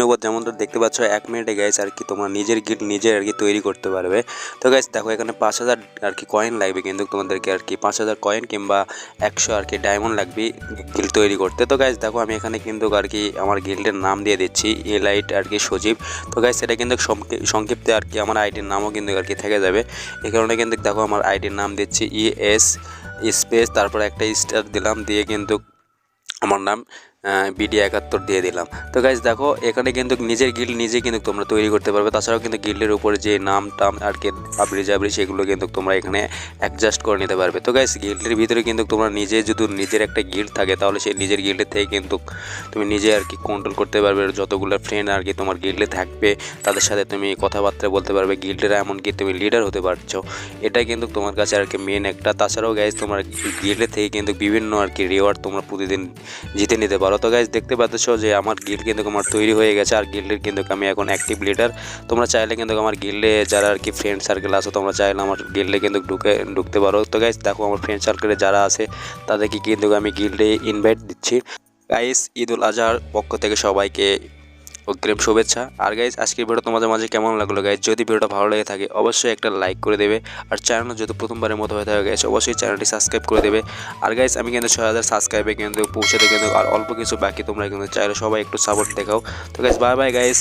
নগদ যেমন তো দেখতে পাচ্ছ, এক মিনিটে গাইস আর কি তোমরা নিজের গিট নিজে আর কি তৈরি করতে পারবে। তো গাইস দেখো এখানে পাঁচ হাজার আর কি কয়েন লাগবে কিন্তু তোমাদেরকে আর কি। পাঁচ হাজার কয়েন কিংবা একশো আর কি ডায়মন্ড লাগবে গিল্ড তৈরি করতে। তো গাইস দেখো আমি এখানে কিন্তু আর কি আমার গিল্ডের নাম দিয়ে দিচ্ছি এলাইট আর কি সজীব। তো গাইস এটা কিন্তু সংক্ষে- সংক্ষিপ্তে আর কি আমার আইডির নামও কিন্তু আর কি থেকে যাবে। এই কারণে কিন্তু দেখো আমার আইডির নাম দিচ্ছি ই এস স্পেস তারপর একটা স্টার দিলাম, দিয়ে কিন্তু আমার নাম বিডি একাত্তর দিয়ে দিলাম। তো গাইজ দেখো, এখানে কিন্তু নিজের গিল্ড নিজে কিন্তু তোমরা তৈরি করতে পারবে। তাছাড়াও কিন্তু গিল্ডের উপরে যে নাম, টাম, আর কি আবরি জাবরি সেগুলো কিন্তু তোমরা এখানে অ্যাডজাস্ট করে নিতে পারবে। তো গাইজ গিল্ডের ভিতরে কিন্তু তোমরা নিজে যদি নিজের একটা গিল্ড থাকে, তাহলে সেই নিজের গিল্ডের থেকে কিন্তু তুমি নিজে আর কি কন্ট্রোল করতে পারবে। যতগুলো ফ্রেন্ড আর কি তোমার গিল্ডে থাকবে, তাদের সাথে তুমি কথাবার্তা বলতে পারবে। গিল্ডের এমনকি তুমি লিডার হতে পারছ। এটাই কিন্তু তোমার কাছে আর কি মেন একটা। তাছাড়াও গাইজ তোমার গিল্ডের থেকে কিন্তু বিভিন্ন আর কি রিওয়ার্ড তোমরা প্রতিদিন জিতে নিতে পারো। তো গাইজ দেখতে পাচ্ছ যে আমার গিল কিন্তু আমার তৈরি হয়ে গেছে। আর গিল্ডের কিন্তু আমি এখন অ্যাক্টিভ লিডার তোমরা চাইলে কিন্তু আমার গিল্ডে যারা আর কি ফ্রেন্ড সার্কেল আছে, তোমরা চাইলে আমার গিল্ডে কিন্তু ঢুকে, ঢুকতে পারো। তো গাইজ দেখো আমার ফ্রেন্ড সার্কেলে যারা আছে, তাদেরকে কিন্তু আমি গিল্ডে ইনভাইট দিচ্ছি। গাইস ঈদুল আজহার পক্ষ থেকে সবাইকে অগ্রিম শুভেচ্ছা। আর গাইজ আজকের ভিডিও তোমাদের মাঝে কেমন লাগল গাইজ যদি ভিডিওটা ভালো লেগে থাকে, অবশ্যই একটা লাইক করে দেবে। আর চ্যানেল যদি প্রথমবারের মতো হয়ে থাকে গাইজ অবশ্যই চ্যানেলটি সাবস্ক্রাইব করে দেবে। আর গাইজ আমি কিন্তু ছয় হাজার সাবস্ক্রাইবে কিন্তু পৌঁছাতে কিন্তু আর অল্প কিছু বাকি তোমরা কিন্তু চাইলে সবাই একটু সাপোর্ট দেখাও। তো গাইজ বাই বাই গাইজ